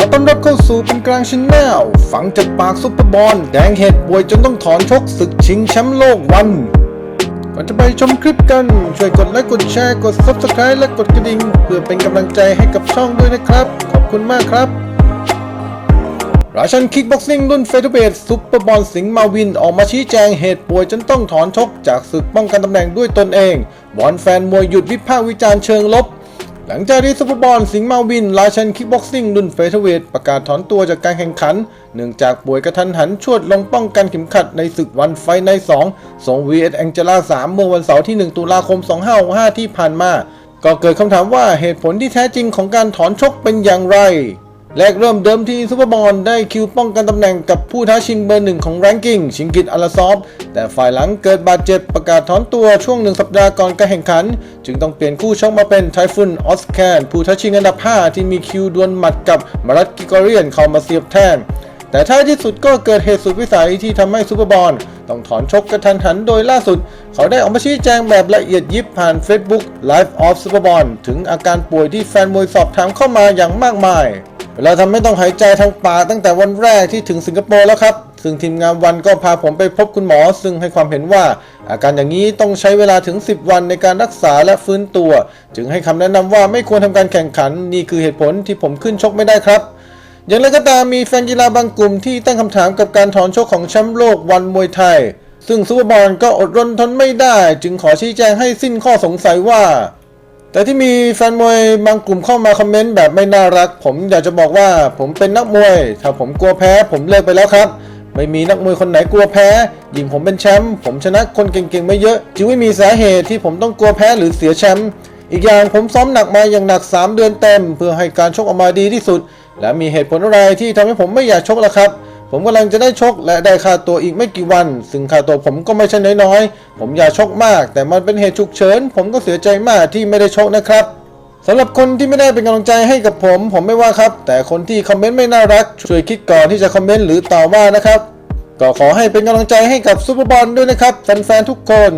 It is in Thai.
ขอต้อนรับเข้าสู่เป็นกลางชแนลฟังจากปากซุปเปอร์บอลแดงเหตุป่วยจนต้องถอนชกศึกชิงแชมป์โลกวัน ก่อนจะไปชมคลิปกัน ช่วยกดไลค์กดแชร์กด Subscribe และกดกระดิ่งเพื่อเป็นกำลังใจให้กับช่องด้วยนะครับ ขอบคุณมากครับ ราชันคิกบ็อกซิ่งรุ่นเฟเธอร์เบทซุปเปอร์บอลสิงห์มาวินออกมาชี้แจงเหตุป่วยจนต้องถอนชกจากศึกป้องกันตำแหน่งด้วยตนเองบอลแฟนมวยหยุดวิพากษ์วิจารณ์เชิงลบ หลังจากที่ซูเปอร์บอลสิงห์มาวินราชันคิกบ็อกซิ่งรุ่นเฟเธอร์เวทประกาศถอนตัวจากการแข่งขัน เนื่องจากป่วยกระทันหันชวดลงป้องกันเข็มขัดในศึกวันไฟใน 2 ส่งวีเอสแองเจล่า3 เมื่อวันเสาร์ที่ 1 ตุลาคม 2565 ที่ผ่านมา ก็เกิดคำถามว่าเหตุผลที่แท้จริงของการถอนชกเป็นอย่างไร แรกเริ่มเดิมที่ซูเปอร์บอลได้คิวป้องกันตำแหน่งกับผู้ท้าชิงเบอร์หนึ่งของแรงกิ้งชิงกิตอาราซอฟ แต่ฝ่ายหลังเกิดบาดเจ็บประกาศถอนตัวช่วงหนึ่งสัปดาห์ก่อนการแข่งขัน จึงต้องเปลี่ยนคู่ชกมาเป็นไทฟุนออสแคนผู้ท้าชิงอันดับ 5 ที่มีคิวดวลหมัดกับมารัตกิกอเรียนเข้ามาเสียบแทนแต่ท้ายที่สุดก็เกิดเหตุสุดวิสัยที่ทำให้ซูเปอร์บอลต้องถอนชกกระทันหันโดยล่าสุด เขาได้ออกมาชี้แจงแบบละเอียดยิบผ่าน Facebook Live of Superball ถึงอาการป่วยที่แฟนมวยสอบถามเข้ามาอย่างมากมาย เวลาทำให้ต้องหายใจทางปากตั้งแต่วันแรกที่ถึงสิงคโปร์แล้วครับ ซึ่งทีมงานวันก็พาผมไปพบคุณหมอ ซึ่งให้ความเห็นว่า อาการอย่างนี้ต้องใช้เวลาถึง 10 วันในการรักษาและฟื้นตัว จึงให้คำแนะนำว่าไม่ควรทำการแข่งขัน นี่คือเหตุผลที่ผมขึ้นชกไม่ได้ครับ อย่างไรก็ตามมีแฟนกีฬาบางกลุ่มที่ตั้งคำถามกับการถอนชกของแชมป์โลกวันมวยไทย ซึ่งซูเปอร์บอลก็อดรนทนไม่ได้ จึงขอชี้แจงให้สิ้นข้อสงสัยว่า แต่ที่มีแฟนมวยบางกลุ่มเข้ามาคอมเมนต์แบบไม่น่ารัก ผมอยากจะบอกว่าผมเป็นนักมวย ถ้าผมกลัวแพ้ ผมเลิกไปแล้วครับ ไม่มีนักมวยคนไหนกลัวแพ้ยิ่งผมเป็นแชมป์ผมชนะคนเก่งๆ ไม่เยอะจึงไม่มีสาเหตุที่ผมต้องกลัวแพ้หรือเสียแชมป์อีกอย่างผมซ้อมหนักมาอย่างหนัก 3 เดือนเต็ม เพื่อให้การชกออกมาดีที่สุด และมีเหตุผลอะไรที่ทำให้ผมไม่อยากชกล่ะครับ ผมกำลังจะได้ชกและได้ค่าตัวอีกไม่กี่วัน ซึ่งค่าตัวผมก็ไม่ใช่น้อยๆ ผมอยากชกมาก แต่มันเป็นเหตุฉุกเฉิน ผมก็เสียใจมากที่ไม่ได้ชกนะครับสำหรับคนที่ไม่ได้เป็นกำลังใจให้กับผม ผมไม่ว่าครับ แต่คนที่คอมเมนต์ไม่น่ารัก ช่วยคิดก่อนที่จะคอมเมนต์หรือต่อว่านะครับ ก็ขอให้เป็นกำลังใจให้กับซูเปอร์บอลด้วยนะครับแฟนๆทุกคน